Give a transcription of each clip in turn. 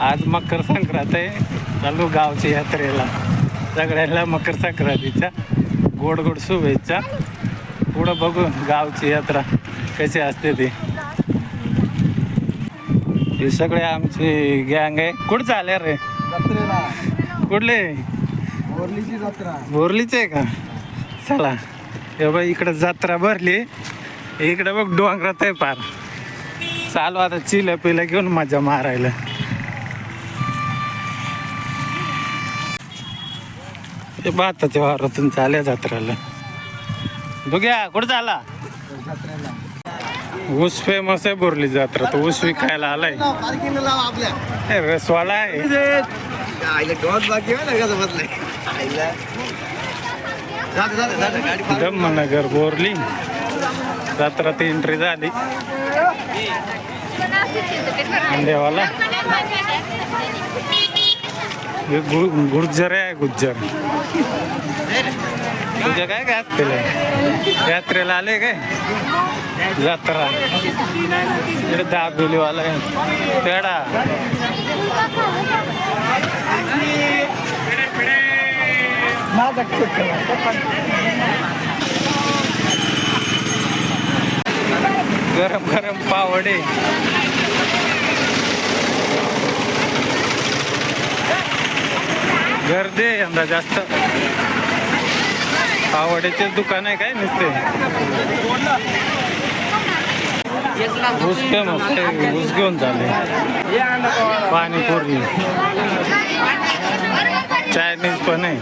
आज मकर संक्रांत आहे. चालू गावच्या यात्रेला. सगळ्यांना मकर संक्रांतीच्या गोड गोड शुभेच्छा. पुढं बघू गावची यात्रा कशी असते ती. हे सगळे आमची गँग आहे. कुठं चालले रे? कुठले? बोरलीची जत्रा. बोरलीच आहे का? चला. हे बघ इकडं जत्रा भरली. इकडं बघ डोंगरात आहे पार. चालू आता चिलं पिलं घेऊन मजा मारायला. ते भाताच्या वावरातून चाल्या जत्रेला. बघ्या कुठं झाला जत्रेला ऊस फेमस आहे बोरली जत्रा. तर ऊस विकायला आलाय. पार्किंग लाव आपल्या हे रसवाला आहे धम्मनगर बोरली. जत्रात एंट्री झाली. देवाला हे गु- गुर्जर आहे गुज्जर. तुझ्या काय काय असतील यात्रेला आले काय? जत्रा. इकडे दाबेलीवाला आहे पेडा गरम गरम पावडे. गर्दी आहे यंदा जास्त. आवडीचे दुकान आहे काय नुसते? ऊस फेमस आहे ऊस घेऊन चालले. पाणीपुरी चायनीज पण आहे.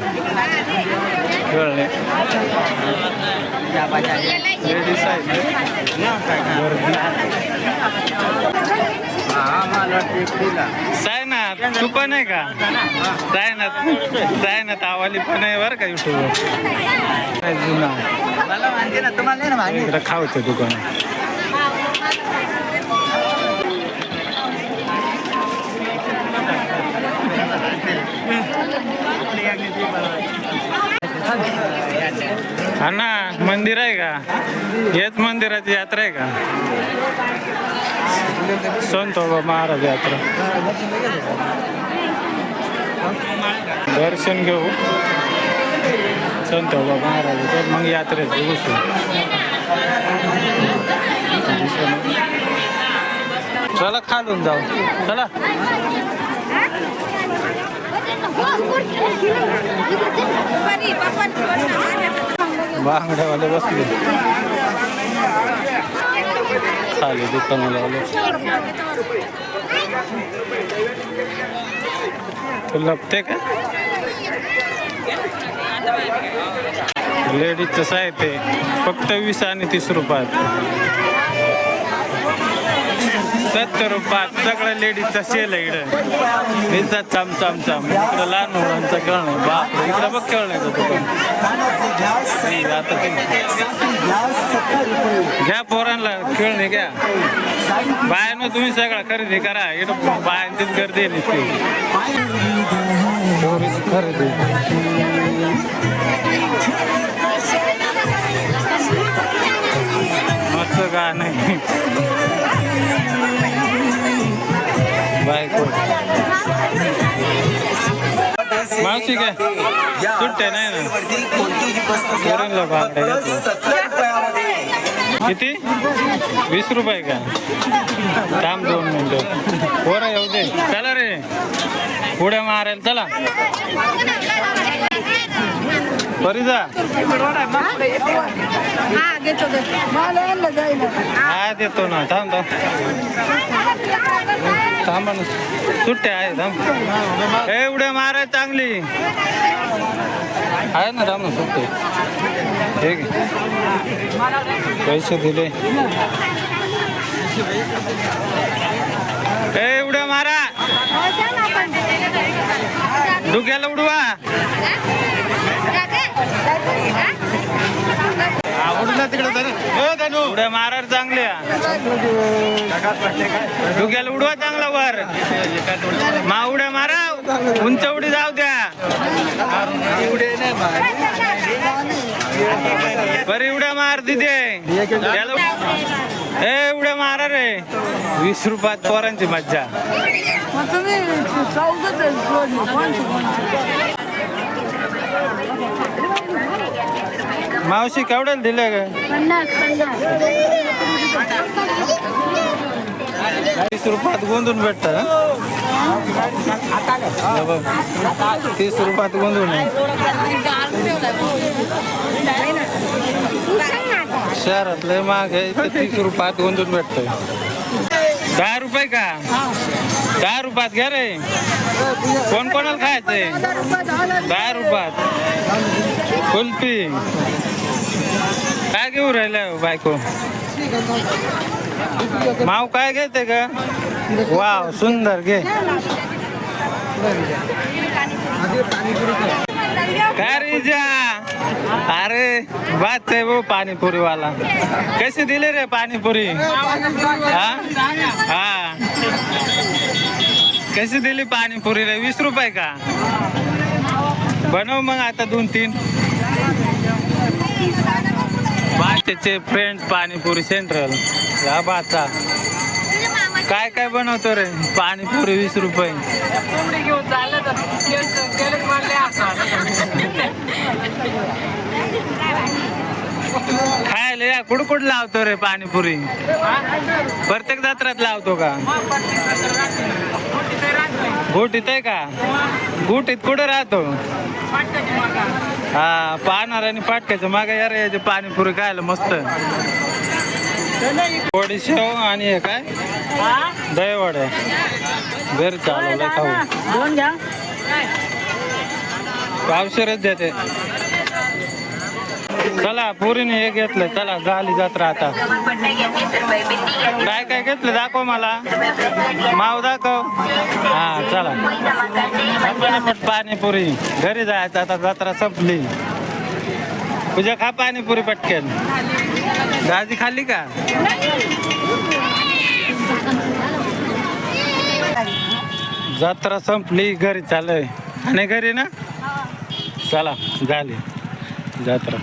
कळले. लेडीज आहेत. गर्दी. सायनाथ तू पण आहे का? सायनाथ सायनाथ आवाली पण आहे बरं का युट्यूबवर काय जुना? तुम्हाला नाही ना इकडं खावचं दुकान. आहे. हा ना मंदिर आहे का? हेच मंदिराची यात्रा आहे का? संत बाबा महाराज यात्रा. दर्शन घेऊ. संत बाबा महाराजाचं मग यात्रेत बसू. चला खालून जाऊ. चला. बांगड्यावाले बसले. खाली दुकानाला आले तू लपते का? लेडीजचं साहित्य फक्त वीस आणि तीस रुपयात. सत्तर रुपयात सगळं लेडीजचा सेल आहे इकडं. इथं चम चम चम. इकडं लहान मुलांचं खेळणं. बाप इकडं बघ खेळणं दुकान आता ते- घ्या पोरांना खेळणे घ्या. बायांना तुम्ही सगळं खरेदी करा. इकडं बायांचीच गर्दी आहे नुसती. खरेदी मस्त गाणं मावशी काय सुट्टे नाही ना. किती? वीस रुपये का? थांब दोन मिनिटं. पोरं येऊ दे. चला रे. उड्या मारायला चला. बरी जा हा देतो ना थांब थांब. थांबा ना. सुट्टे आहे थांब. ए उड्या माराय चांगली. आहे ना थांब ना सुट्टे. ठीक आहे. पैसे दिले. हे उड्या मारा. डुक्याला उडवा. आवडला तिकडे तर उड्या मारा चांगल्या डुक्याला उडवा चांगला वर. मा उड्या मारा उंच उडी जाऊ द्या. बरी उड्या मार तिथे ए उड्या मारा रे. वीस रुपयात पोरांची मज्जा? मावशी केवढ्याला दिले ग? वीस रुपयात गोंधून भेटत तीस रुपयात गोंधून आहे. लय महाग आहे तीस रुपयात गोंधून भेटतोय. दहा रुपये का? दहा रुपयात घ्या रे. कोण कोणाला खायचंय? दहा रुपयात. कुल्फी. काय घेऊ राहिलं हो बायको? माव काय घेते का वाव सुंदर घे. बात आहे वो पाणीपुरी वाला। कैसे दिले रे पाणीपुरी हा? हा। कशी दिली पाणीपुरी रे? वीस रुपये का? बनव मग आता दोन तीन। बाच्याचे फ्रेंड पाणीपुरी सेंट्रल या बाचा. काय काय बनवतो रे? पाणीपुरी वीस रुपये. खायला या कुडकुड लावतो रे पाणीपुरी? प्रत्येक जत्रात लावतो का? गोटीत आहे का? गोटीत कुठे राहतो? हा पाहणार आणि पाटक्याचं मागे यार याचे पाणीपुरी खायला मस्त. वडी शेव आणि हे काय? दही वड्या घरी चालवलं खाऊ. पावशेरच देते. चला पुरीने हे घेतलं. चला झाली जत्रा आता काय काय घेतलं? दाखव मला. माव दाखव. हा चला. पाणीपुरी. घरी जायचं आता जत्रा संपली. तुझ्या खा पाणीपुरी पटकेल दाजी खाल्ली का? जत्रा संपली घरी चालय आणि घरी ना? चला झाली जत्रा.